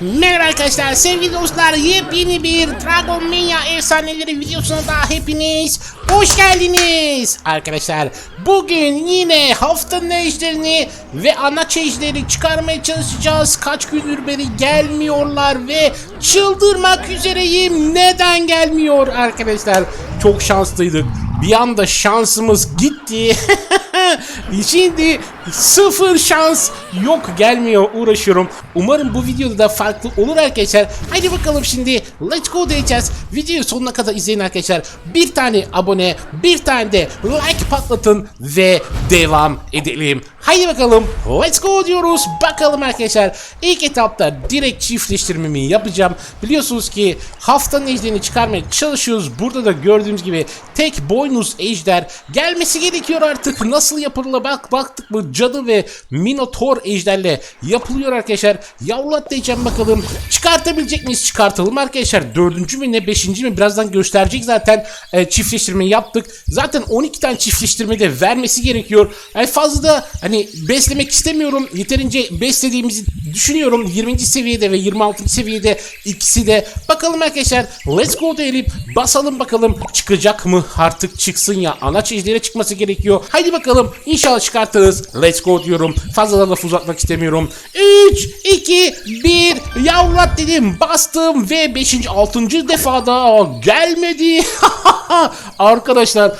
Merhaba arkadaşlar sevgili dostlar yepyeni bir Dragon Mania efsaneleri videosuna da hepiniz hoş geldiniz. Arkadaşlar bugün yine haftanın ejdlerini ve ana ejdleri çıkarmaya çalışacağız. Kaç gündür beri gelmiyorlar ve çıldırmak üzereyim. Neden gelmiyor arkadaşlar? Çok şanslıydık. Bir anda şansımız gitti. Şimdi sıfır şans yok gelmiyor uğraşıyorum. Umarım bu videoda da farklı olur arkadaşlar. Haydi bakalım şimdi let's go diyeceğiz. Videoyu sonuna kadar izleyin arkadaşlar. Bir tane abone, bir tane de like patlatın ve devam edelim. Haydi bakalım let's go diyoruz. Bakalım arkadaşlar. İlk etapta direkt çiftleştirmemi yapacağım. Biliyorsunuz ki haftanın ejderini çıkarmaya çalışıyoruz. Burada da gördüğünüz gibi tek boynuz ejder gelmesi gerekiyor artık. Nasıl yapılır bak baktık mı cadı ve minotor ejderle yapılıyor arkadaşlar. Yavrulat diyeceğim bakalım. Çıkartabilecek miyiz? Çıkartalım arkadaşlar. Dördüncü mü ne beşinci mi birazdan gösterecek zaten e, çiftleştirme yaptık. Zaten 12 tane çiftleştirme de vermesi gerekiyor. Yani fazla da hani beslemek istemiyorum. Yeterince beslediğimizi düşünüyorum. 20. seviyede ve 26. seviyede ikisi de. Bakalım arkadaşlar let's go diyelim. Basalım bakalım çıkacak mı? Artık çıksın ya. Ana çizgilere çıkması gerekiyor. Haydi bakalım inşallah çıkartırız. Let's go diyorum. Fazla da laf uzatmak istemiyorum. 3, 2, 1 yavrulat dedim. Bastım ve 5. 6. defada gelmedi. Arkadaşlar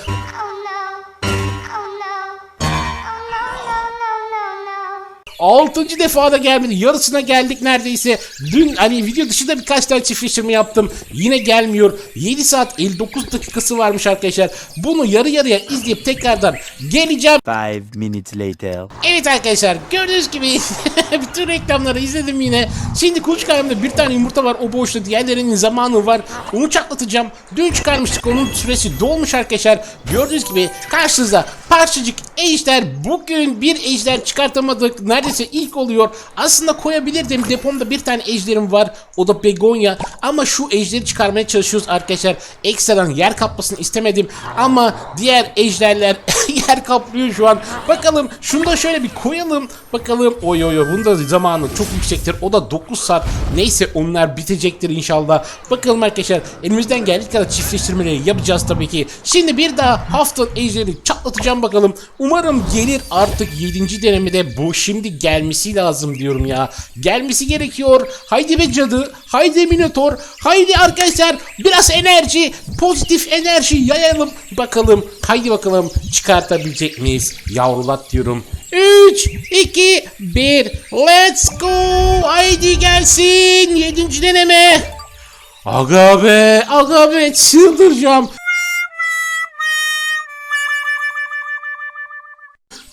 6. defada gelmedi. Yarısına geldik neredeyse. Dün hani video dışında birkaç tane çiftleştirme yaptım. Yine gelmiyor. 7 saat 59 dakikası varmış arkadaşlar. Bunu yarı yarıya izleyip tekrardan geleceğim. 5 minutes later. Evet arkadaşlar gördüğünüz gibi bütün reklamları izledim yine. Şimdi kuluçkalarımda bir tane yumurta var o boşta. Diğerlerinin zamanı var. Onu çatlatacağım. Dün çıkarmıştık onun süresi dolmuş arkadaşlar. Gördüğünüz gibi karşınızda parçacık ejder. Bugün bir ejder çıkartamadık. Neredeyse ilk oluyor. Aslında koyabilirdim. Depomda bir tane ejderim var. O da begonya. Ama şu ejderi çıkarmaya çalışıyoruz arkadaşlar. Ekstradan yer kapmasını istemedim. Ama diğer ejderler yer kaplıyor şu an. Bakalım şunu da şöyle bir koyalım. Bakalım oy oy oy. Bunun zamanı çok yüksektir. O da 9 saat. Neyse onlar bitecektir inşallah. Bakalım arkadaşlar. Elimizden geldiği kadar çiftleştirmeleri yapacağız tabii ki. Şimdi bir daha hafta ejderi çatlatacağım bakalım. Umarım gelir artık 7. denemede bu şimdi gelmesi lazım diyorum ya. Gelmesi gerekiyor. Haydi be cadı. Haydi minotor. Haydi arkadaşlar biraz enerji, pozitif enerji yayalım. Bakalım. Haydi bakalım çıkartabilecek miyiz? Yavrulat diyorum. 3, 2, 1, let's go. Haydi gelsin. 7. deneme. Aga be, aga be çıldıracağım.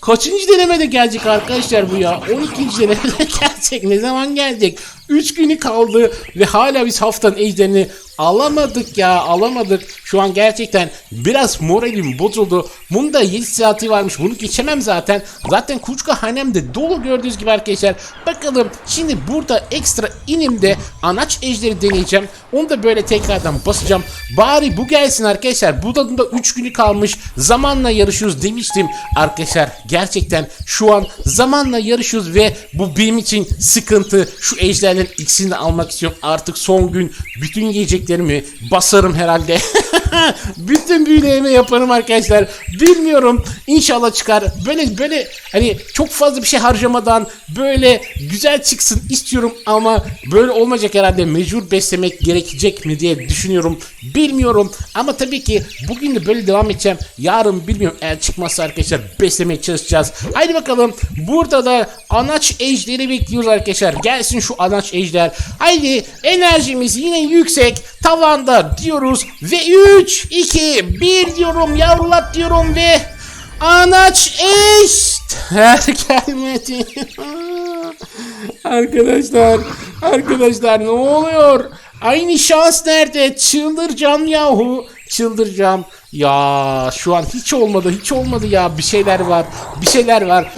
Kaçıncı denemede gelecek arkadaşlar bu ya? 12. denemede gelecek. Ne zaman gelecek? 3 günü kaldı ve hala biz haftanın ejderini alamadık ya alamadık. Şu an gerçekten biraz moralim bozuldu. Bunun da 7 saati varmış. Bunu geçemem zaten. Zaten kuluçka hanemde dolu gördüğünüz gibi arkadaşlar. Bakalım şimdi burada ekstra inimde anaç ejderi deneyeceğim. Onu da böyle tekrardan basacağım. Bari bu gelsin arkadaşlar. Burada da 3 günü kalmış. Zamanla yarışıyoruz demiştim. Arkadaşlar gerçekten şu an zamanla yarışıyoruz ve bu benim için sıkıntı. Şu ejderlerin ikisini almak istiyorum. Artık son gün bütün yiyeceklerimi basarım herhalde. bütün büyülerimi yaparım arkadaşlar. Bilmiyorum. İnşallah çıkar. Böyle böyle hani çok fazla bir şey harcamadan böyle güzel çıksın istiyorum ama böyle olmayacak herhalde. Mecbur beslemek gerekecek mi diye düşünüyorum. Bilmiyorum ama tabii ki bugün de böyle devam edeceğim. Yarın bilmiyorum eğer çıkmazsa arkadaşlar beslemeye çalışacağız. Haydi bakalım. Burada da anaç ejderi bekliyoruz arkadaşlar. Gelsin şu anaç ejder. Haydi enerjimiz yine yüksek. Tavanda diyoruz ve 3 2 1 diyorum yavrulat diyorum ve anaç ejder gelmedi. arkadaşlar arkadaşlar ne oluyor? Aynı şans nerede? Çıldıracağım yahu. Çıldıracağım. Ya şu an hiç olmadı hiç olmadı ya. Bir şeyler var. Bir şeyler var.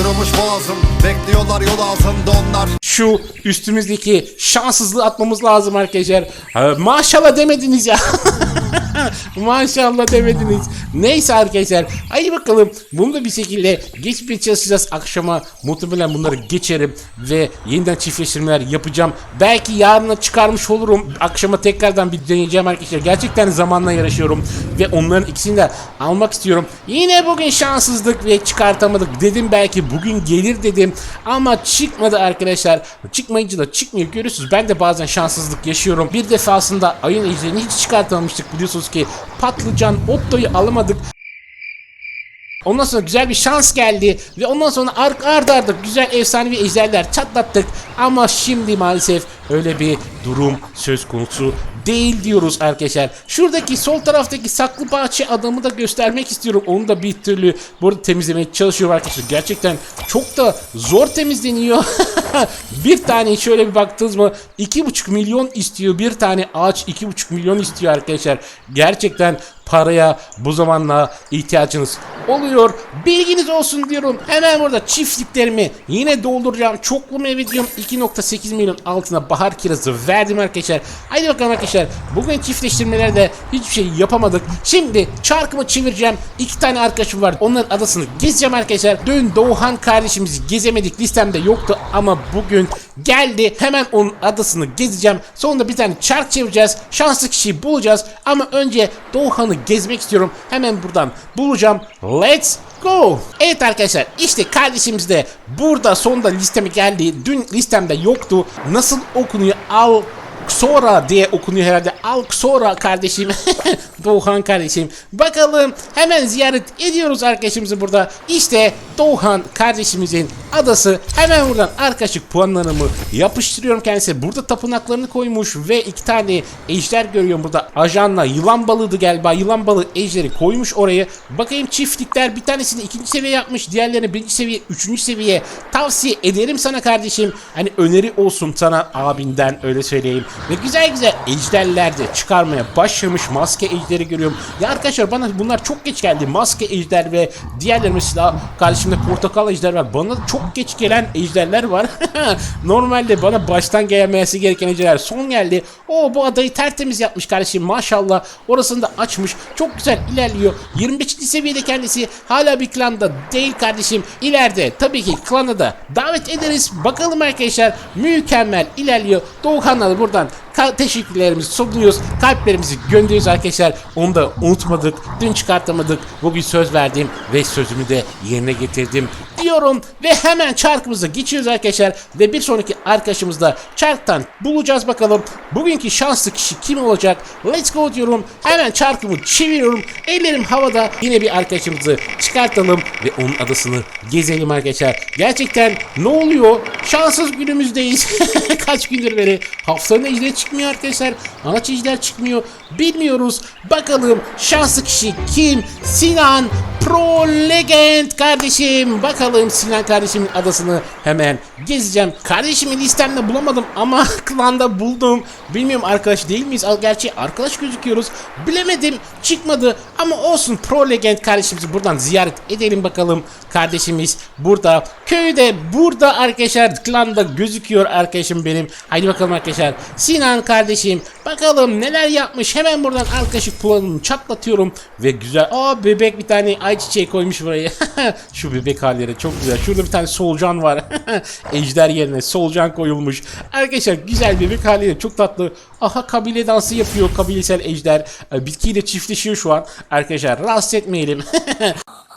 Kırılmış boğazım Bekliyorlar yol altında onlar Şu üstümüzdeki şanssızlığı atmamız lazım arkadaşlar. Ha, maşallah demediniz ya. Maşallah demediniz. Neyse arkadaşlar. Hadi bakalım. Bunu da bir şekilde geçmeye çalışacağız akşama. Muhtemelen bunları geçerim ve yeniden çiftleştirmeler yapacağım. Belki yarına çıkarmış olurum. Akşama tekrardan bir deneyeceğim arkadaşlar. Gerçekten zamanla yarışıyorum ve onların ikisini de almak istiyorum. Yine bugün şanssızlık ve çıkartamadık. Dedim belki bugün gelir dedim ama çıkmadı arkadaşlar. Çıkmayınca da çıkmıyor. Görüyorsunuz ben de bazen şanssızlık yaşıyorum. Bir defasında ayın ejderini hiç çıkartamamıştık biliyorsunuz ki patlıcan Otto'yu alamadık. Ondan sonra güzel bir şans geldi ve ondan sonra arka arda arda güzel efsanevi ejderler çatlattık ama şimdi maalesef öyle bir durum söz konusu değil diyoruz arkadaşlar. Şuradaki sol taraftaki saklı bahçe adamı da göstermek istiyorum. Onu da bir türlü burada temizlemeye çalışıyorum arkadaşlar. Gerçekten çok da zor temizleniyor. bir tane şöyle bir baktınız mı 2,5 milyon istiyor. Bir tane ağaç 2,5 milyon istiyor arkadaşlar. Gerçekten paraya bu zamanla ihtiyacınız oluyor. Bilginiz olsun diyorum. Hemen burada çiftliklerimi yine dolduracağım. Çoklu meyve diyorum 2.8 milyon altına bahar kirazı verdim arkadaşlar. Haydi bakalım arkadaşlar. Bugün çiftleştirmelerde hiçbir şey yapamadık. Şimdi çarkımı çevireceğim. İki tane arkadaşım var. Onların adasını gezeceğim arkadaşlar. Dün Doğan kardeşimizi gezemedik. Listemde yoktu ama bugün geldi. Hemen onun adasını gezeceğim. Sonunda bir tane çark çevireceğiz. Şanslı kişiyi bulacağız. Ama önce Doğan'ı gezmek istiyorum. Hemen buradan bulacağım. Let's go. Evet arkadaşlar işte kardeşimiz de burada sonunda listeme geldi. Dün listemde yoktu. Nasıl okunuyor? Al Sonra diye okunuyor herhalde. Alk sonra kardeşim. Doğan kardeşim. Bakalım hemen ziyaret ediyoruz arkadaşımızı burada. İşte Doğan kardeşimizin adası. Hemen buradan arkadaşlık puanlarımı yapıştırıyorum kendisine. Burada tapınaklarını koymuş ve iki tane ejder görüyorum burada. Ajanla yılan balığıydı galiba. Yılan balığı ejderi koymuş oraya. Bakayım çiftlikler bir tanesini ikinci seviye yapmış. Diğerlerini birinci seviye, üçüncü seviye. Tavsiye ederim sana kardeşim. Hani öneri olsun sana abinden öyle söyleyeyim. Ve güzel güzel ejderler de çıkarmaya başlamış. Maske ejderi görüyorum. Ya arkadaşlar bana bunlar çok geç geldi. Maske ejder ve diğerleri mesela karşımda portakal ejder var. Bana çok geç gelen ejderler var. Normalde bana baştan gelmesi gereken ejderler son geldi. O bu adayı tertemiz yapmış kardeşim maşallah. Orasını da açmış. Çok güzel ilerliyor. 25. seviyede kendisi hala bir klanda değil kardeşim. İleride tabii ki klana da davet ederiz. Bakalım arkadaşlar mükemmel ilerliyor. Doğukan'la da buradan teşekkürlerimizi sunuyoruz. Kalplerimizi gönderiyoruz arkadaşlar. Onu da unutmadık. Dün çıkartamadık. Bugün söz verdim ve sözümü de yerine getirdim diyorum. Ve hemen çarkımıza geçiyoruz arkadaşlar. Ve bir sonraki arkadaşımız da çarktan bulacağız bakalım. Bugünkü şanslı kişi kim olacak? Let's go diyorum. Hemen çarkımı çeviriyorum. Ellerim havada. Yine bir arkadaşımızı çıkartalım ve onun adasını gezelim arkadaşlar. Gerçekten ne oluyor? Şanssız günümüzdeyiz. Kaç gündür beri haftanın ejderi çıkmıyor arkadaşlar. Anaç ejder çıkmıyor. Bilmiyoruz. Bakalım şanslı kişi kim? Sinan Pro Legend kardeşim. Bakalım Sinan kardeşimin adasını hemen gezeceğim. Kardeşimi listemde bulamadım ama klanda buldum. Bilmiyorum arkadaş değil miyiz? Gerçi arkadaş gözüküyoruz. Bilemedim. Çıkmadı ama olsun Pro Legend kardeşimizi buradan ziyaret edelim bakalım. Kardeşimiz burada. Köyde burada arkadaşlar. Klanda gözüküyor arkadaşım benim. Haydi bakalım arkadaşlar. Sinan kardeşim. Bakalım neler yapmış. Hemen buradan arkadaşlık puanını çatlatıyorum. Ve güzel. Aa bebek bir tane ayçiçeği koymuş buraya. Şu bebek halleri çok güzel. Şurada bir tane solucan var. Ejder yerine solucan koyulmuş. Arkadaşlar güzel bebek halleri çok tatlı. Aha kabile dansı yapıyor kabilesel ejder. Ee, Bitkiyle çiftleşiyor şu an. Arkadaşlar rahatsız etmeyelim.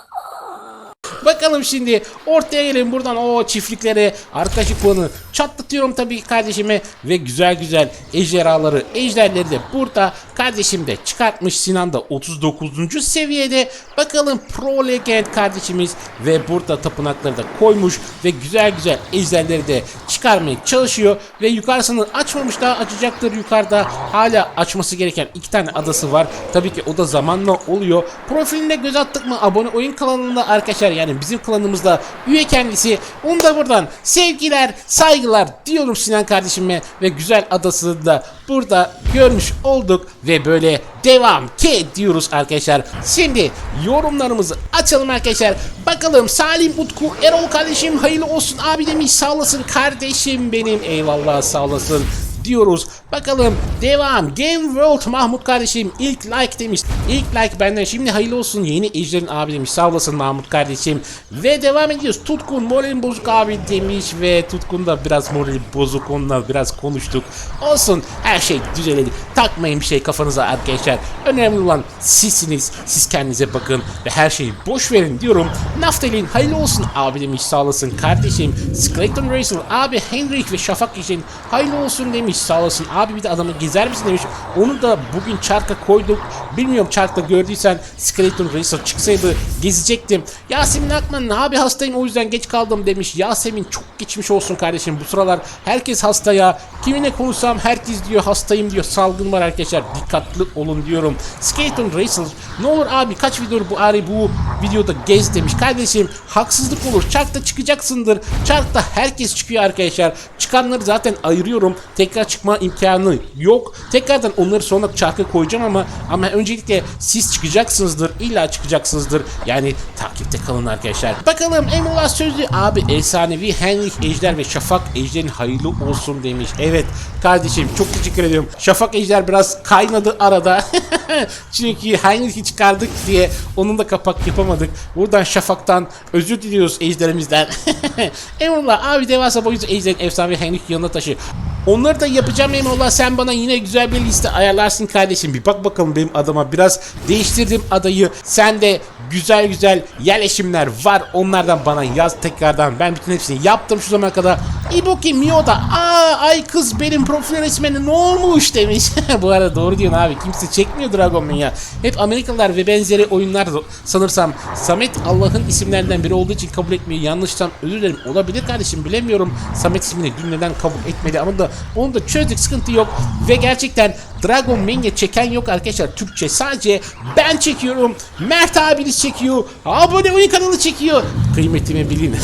Bakalım şimdi ortaya gelin buradan o çiftliklere. Arkadaşlık puanı çatlatıyorum tabii ki kardeşime. Ve güzel güzel ejderhaları ejderleri de burada kardeşim de çıkartmış Sinan da 39. seviyede. Bakalım Pro Legend kardeşimiz ve burada tapınakları da koymuş ve güzel güzel ejderleri de çıkarmaya çalışıyor. Ve yukarısını açmamış daha açacaktır yukarıda. Hala açması gereken iki tane adası var. Tabii ki o da zamanla oluyor. Profiline göz attık mı abone oyun kanalında arkadaşlar yani bizim klanımızda üye kendisi onu da buradan sevgiler saygılar diyorum Sinan kardeşime ve güzel adasını da burada görmüş olduk ve böyle devam ki diyoruz arkadaşlar. Şimdi yorumlarımızı açalım arkadaşlar. Bakalım Salim Utku Erol kardeşim hayırlı olsun abi demiş sağ olasın kardeşim benim eyvallah sağ olasın diyoruz. Bakalım devam. Game World Mahmut kardeşim ilk like demiş. İlk like benden şimdi hayırlı olsun yeni ejderin abi demiş. Sağ olasın Mahmut kardeşim. Ve devam ediyoruz. Tutkun moralim bozuk abi demiş ve Tutkun da biraz morali bozuk onunla biraz konuştuk. Olsun her şey düzelir. Takmayın bir şey kafanıza arkadaşlar. Önemli olan sizsiniz. Siz kendinize bakın ve her şeyi boş verin diyorum. Naftalin hayırlı olsun abi demiş sağ olasın kardeşim. Skeleton Racer abi Henrik ve Şafak için hayırlı olsun demiş sağ olasın. Abi bir de adamı gezer misin demiş. Onu da bugün çarka koyduk. Bilmiyorum çarkta gördüysen Skeleton Racer çıksaydı gezecektim. Yasemin Akman abi hastayım o yüzden geç kaldım demiş. Yasemin çok geçmiş olsun kardeşim. Bu sıralar herkes hasta ya. Kiminle konuşsam herkes diyor hastayım diyor. Salgın var arkadaşlar. Dikkatli olun diyorum. Skeleton Racer ne olur abi kaç videodur bu ari bu videoda gez demiş. Kardeşim haksızlık olur. Çarkta çıkacaksındır. Çarkta herkes çıkıyor arkadaşlar. Çıkanları zaten ayırıyorum. Tekrar çıkma imkanı yok. Tekrardan onları sonra çarka koyacağım ama ama öncelikle siz çıkacaksınızdır. İlla çıkacaksınızdır. Yani takipte kalın arkadaşlar. Bakalım Emrullah Sözlü abi efsanevi Henrik Ejder ve Şafak Ejder'in hayırlı olsun demiş. Evet kardeşim çok teşekkür ediyorum. Şafak Ejder biraz kaynadı arada. Çünkü Heinrich'i çıkardık diye onun da kapak yapamadık. Buradan Şafak'tan özür diliyoruz ejderimizden. Emrullah abi devasa boyutu ejderin efsanevi Heinrich yanına taşı. Onları da yapacağım Emrullah sen bana yine güzel bir liste ayarlarsın kardeşim. Bir bak bakalım benim adama biraz değiştirdim adayı. Sen de güzel güzel yerleşimler var. Onlardan bana yaz tekrardan. Ben bütün hepsini yaptım şu zamana kadar. Ibuki Miyo'da aa ay kız benim profil resmine ne olmuş demiş. Bu arada doğru diyorsun abi. Kimse çekmiyor Dragon Man ya. Hep Amerikalılar ve benzeri oyunlar sanırsam Samet Allah'ın isimlerinden biri olduğu için kabul etmiyor. Yanlıştan özür dilerim. Olabilir kardeşim bilemiyorum. Samet ismini dün neden kabul etmedi ama da onu da çözdük sıkıntı yok. Ve gerçekten Dragon Mania çeken yok arkadaşlar Türkçe. Sadece ben çekiyorum. Mert abiniz çekiyor. Abone oyun kanalı çekiyor. Kıymetimi bilin.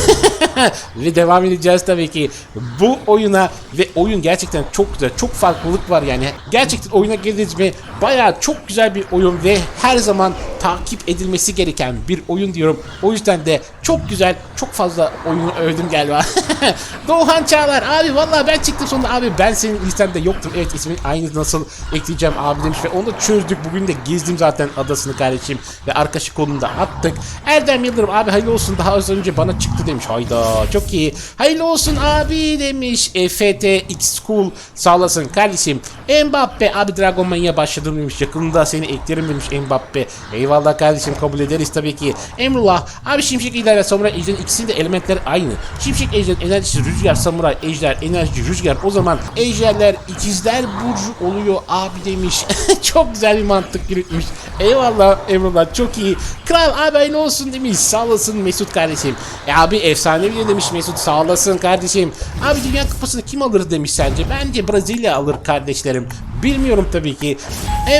ve devam edeceğiz tabii ki. Bu oyuna ve oyun gerçekten çok güzel. Çok farklılık var yani. Gerçekten oyuna girdiniz mi bayağı çok güzel bir oyun ve her zaman takip edilmesi gereken bir oyun diyorum. O yüzden de çok güzel, çok fazla oyunu övdüm galiba. Doğan Çağlar abi vallahi ben çıktım sonunda abi ben senin listende yoktum. Evet ismin aynı nasıl ekleyeceğim abi demiş ve onu da çözdük. Bugün de gezdim zaten adasını kardeşim ve arka kolunu da attık. Erdem Yıldırım abi hayırlı olsun daha az önce bana çıktı demiş. Hayda çok iyi. Hayırlı olsun abi demiş. E, FTX School sağ olasın kardeşim. Mbappe abi Dragon Mania başladım demiş. Yakında seni eklerim demiş Mbappe. Eyvallah kardeşim kabul ederiz tabii ki. Emrullah abi Şimşek Ejder ve Samuray Ejder'in ikisinin de elementleri aynı. Şimşek Ejder'in enerjisi rüzgar, Samuray Ejder enerji rüzgar. O zaman Ejderler ikizler burcu oluyor abi demiş. çok güzel bir mantık yürütmüş. Eyvallah Emrullah çok iyi. Kral abi hayırlı olsun demiş. Sağ olasın Mesut kardeşim. E abi efsane bir demiş Mesut sağ olasın kardeşim. Abi Dünya Kupası'nı kim alır demiş sence? Bence Brezilya alır kardeşlerim. Bilmiyorum tabii ki.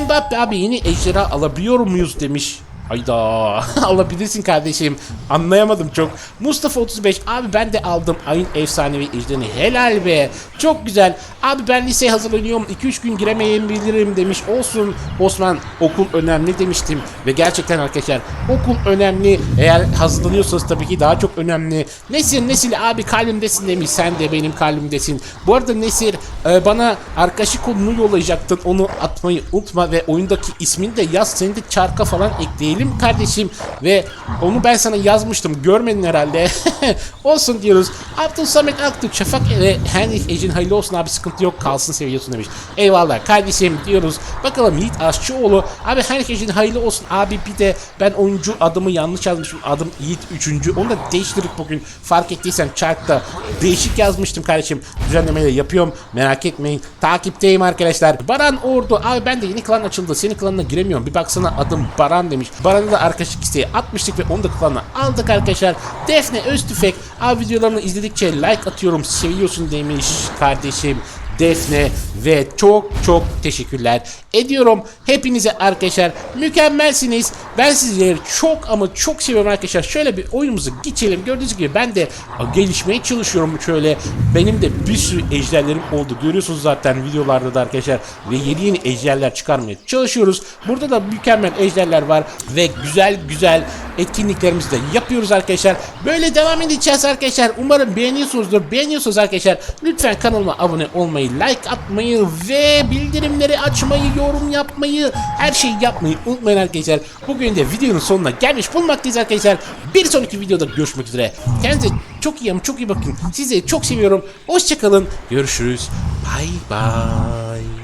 Mbappe abi yeni ejderha alabiliyor muyuz demiş. Hayda alabilirsin kardeşim. Anlayamadım çok. Mustafa 35 abi ben de aldım ayın efsanevi ejderini. Helal be. Çok güzel. Abi ben liseye hazırlanıyorum. 2-3 gün giremeyebilirim demiş. Olsun Osman okul önemli demiştim. Ve gerçekten arkadaşlar okul önemli. Eğer hazırlanıyorsanız tabii ki daha çok önemli. Nesir Nesil abi kalbimdesin demiş. Sen de benim kalbimdesin. Bu arada Nesir e, bana arkadaşı konunu yollayacaktın. Onu atmayı unutma ve oyundaki ismini de yaz. Seni de çarka falan ekleyelim kardeşim. Ve onu ben sana yazmıştım. Görmedin herhalde. olsun diyoruz. Abdül Samet Aktürk, Şafak ve Henrik Ecin hayırlı olsun abi sıkıntı yok kalsın seviyorsun demiş. Eyvallah kardeşim diyoruz. Bakalım Yiğit Aşçıoğlu. Abi Henrik Ecin hayırlı olsun abi bir de ben oyuncu adımı yanlış yazmışım. Adım Yiğit 3. Onu da değiştirdik bugün. Fark ettiysen chartta değişik yazmıştım kardeşim. Düzenlemeleri yapıyorum. Merak etmeyin. Takipteyim arkadaşlar. Baran Ordu. Abi ben de yeni klan açıldı. Senin klanına giremiyorum. Bir baksana adım Baran demiş. Baran'ı da arkadaşlık isteği atmıştık ve onu da klanına aldık arkadaşlar. Defne Öztüfek. Abi videolarını izledikçe like atıyorum. Seviyorsun demiş kardeşim. Defne ve çok çok teşekkürler. ediyorum. Hepinize arkadaşlar mükemmelsiniz. Ben sizleri çok ama çok seviyorum arkadaşlar. Şöyle bir oyunumuzu geçelim. Gördüğünüz gibi ben de gelişmeye çalışıyorum şöyle. Benim de bir sürü ejderlerim oldu. Görüyorsunuz zaten videolarda da arkadaşlar. Ve yeni yeni ejderler çıkarmaya çalışıyoruz. Burada da mükemmel ejderler var. Ve güzel güzel etkinliklerimizi de yapıyoruz arkadaşlar. Böyle devam edeceğiz arkadaşlar. Umarım beğeniyorsunuzdur. Beğeniyorsanız arkadaşlar lütfen kanalıma abone olmayı, like atmayı ve bildirimleri açmayı, yorum yapmayı, her şeyi yapmayı unutmayın arkadaşlar. Bugün de videonun sonuna gelmiş bulmaktayız arkadaşlar. Bir sonraki videoda görüşmek üzere. Kendinize çok iyi ama çok iyi bakın. Sizi çok seviyorum. Hoşçakalın. Görüşürüz. Bay bay.